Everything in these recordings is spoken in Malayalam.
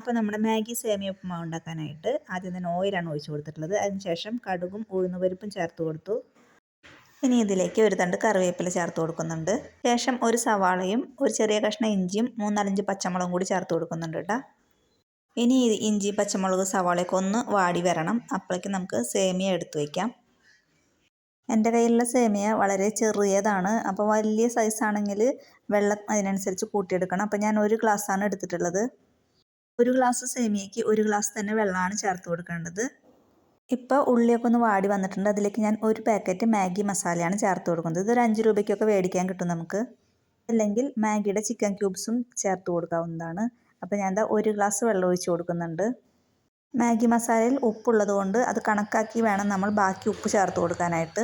അപ്പോൾ നമ്മുടെ മാഗി സേമിയ ഉപ്പുമാവ് ഉണ്ടാക്കാനായിട്ട് ആദ്യം തന്നെ ഓയിലാണ് ഒഴിച്ച് കൊടുത്തിട്ടുള്ളത്. അതിനുശേഷം കടുകും ഉഴുന്നുപരിപ്പും ചേർത്ത് കൊടുത്തു. ഇനി ഇതിലേക്ക് ഒരു തണ്ട് കറിവേപ്പില ചേർത്ത് കൊടുക്കുന്നുണ്ട്. ശേഷം ഒരു സവാളയും ഒരു ചെറിയ കഷ്ണം ഇഞ്ചിയും മൂന്നാലഞ്ച് പച്ചമുളകും കൂടി ചേർത്ത് കൊടുക്കുന്നുണ്ട് കേട്ടോ. ഇനി ഇഞ്ചി പച്ചമുളക് സവാളയൊക്കെ ഒന്ന് വാടി വരണം. അപ്പോഴേക്കും നമുക്ക് സേമിയ എടുത്തു വയ്ക്കാം എന്റെ കയ്യിലുള്ള സേമിയ വളരെ ചെറിയതാണ്. അപ്പോൾ വലിയ സൈസാണെങ്കിൽ വെള്ളം അതിനനുസരിച്ച് കൂട്ടിയെടുക്കണം. അപ്പോൾ ഞാൻ ഒരു ഗ്ലാസ്സാണ് എടുത്തിട്ടുള്ളത്. ഒരു ഗ്ലാസ് സേമിയയ്ക്ക് ഒരു ഗ്ലാസ് തന്നെ വെള്ളമാണ് ചേർത്ത് കൊടുക്കേണ്ടത്. ഇപ്പോൾ ഉള്ളിയൊക്കെ ഒന്ന് വാടി വന്നിട്ടുണ്ട്. അതിലേക്ക് ഞാൻ ഒരു പാക്കറ്റ് മാഗി മസാലയാണ് ചേർത്ത് കൊടുക്കുന്നത്. ഇതൊരു അഞ്ച് രൂപയ്ക്കൊക്കെ മേടിക്കാൻ കിട്ടും നമുക്ക്. അല്ലെങ്കിൽ മാഗിയുടെ ചിക്കൻ ക്യൂബ്സും ചേർത്ത് കൊടുക്കാവുന്നതാണ്. അപ്പോൾ ഞാൻ എന്താ ഒരു ഗ്ലാസ് വെള്ളം ഒഴിച്ച് കൊടുക്കുന്നുണ്ട്. മാഗി മസാലയിൽ ഉപ്പുള്ളത് കൊണ്ട് അത് കണക്കാക്കി വേണം നമ്മൾ ബാക്കി ഉപ്പ് ചേർത്ത് കൊടുക്കാനായിട്ട്.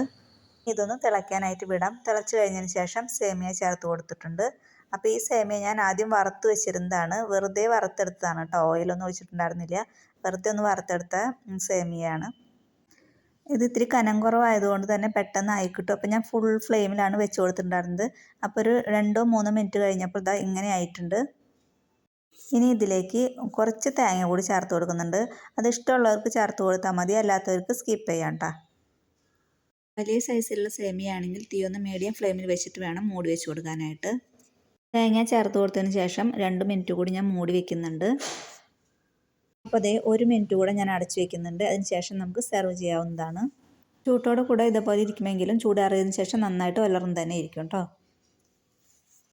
ഇതൊന്ന് തിളയ്ക്കാനായിട്ട് വിടാം. തിളച്ച് കഴിഞ്ഞതിന് ശേഷം സേമിയ ചേർത്ത് കൊടുത്തിട്ടുണ്ട്. അപ്പോൾ ഈ സേമിയ ഞാൻ ആദ്യം വറുത്ത് വെച്ചിരുന്നതാണ്. വെറുതെ വറുത്തെടുത്തതാണ് കേട്ടോ. ഓയിലൊന്നും ഒഴിച്ചിട്ടുണ്ടായിരുന്നില്ല. വെറുതെ ഒന്ന് വറുത്തെടുത്ത സേമിയയാണ്. ഇത് ഇത്തിരി കനം കുറവായതുകൊണ്ട് തന്നെ പെട്ടെന്ന് ആയി കിട്ടും. അപ്പോൾ ഞാൻ ഫുൾ ഫ്ലെയിമിലാണ് വെച്ച് കൊടുത്തിട്ടുണ്ടായിരുന്നത്. അപ്പോൾ ഒരു രണ്ടോ മൂന്നോ മിനിറ്റ് കഴിഞ്ഞപ്പോൾ ഇതാ ഇങ്ങനെ ആയിട്ടുണ്ട്. ഇനി ഇതിലേക്ക് കുറച്ച് തേങ്ങ കൂടി ചേർത്ത് കൊടുക്കുന്നുണ്ട്. അത് ഇഷ്ടമുള്ളവർക്ക് ചേർത്ത് കൊടുത്താൽ മതി. അല്ലാത്തവർക്ക് സ്കിപ്പ് ചെയ്യാം കേട്ടോ വലിയ സൈസിലുള്ള സേമിയ തീ ഒന്ന് മീഡിയം ഫ്ലെയിമിൽ വെച്ചിട്ട് വേണം മൂടി വെച്ച് കൊടുക്കാനായിട്ട്. തേങ്ങ ചേർത്ത് കൊടുത്തതിന് ശേഷം രണ്ട് മിനിറ്റ് കൂടി ഞാൻ മൂടി വെക്കുന്നുണ്ട്. അപ്പോൾ അതേ ഒരു മിനിറ്റ് കൂടെ ഞാൻ അടച്ചു വെക്കുന്നുണ്ട്. അതിന് ശേഷം നമുക്ക് സെർവ് ചെയ്യാവുന്നതാണ്. ചൂട്ടോടെ കൂടെ ഇതേപോലെ ഇരിക്കുമെങ്കിലും ചൂടാറിയതിന് ശേഷം നന്നായിട്ട് വലർന്ന് തന്നെ ഇരിക്കും കേട്ടോ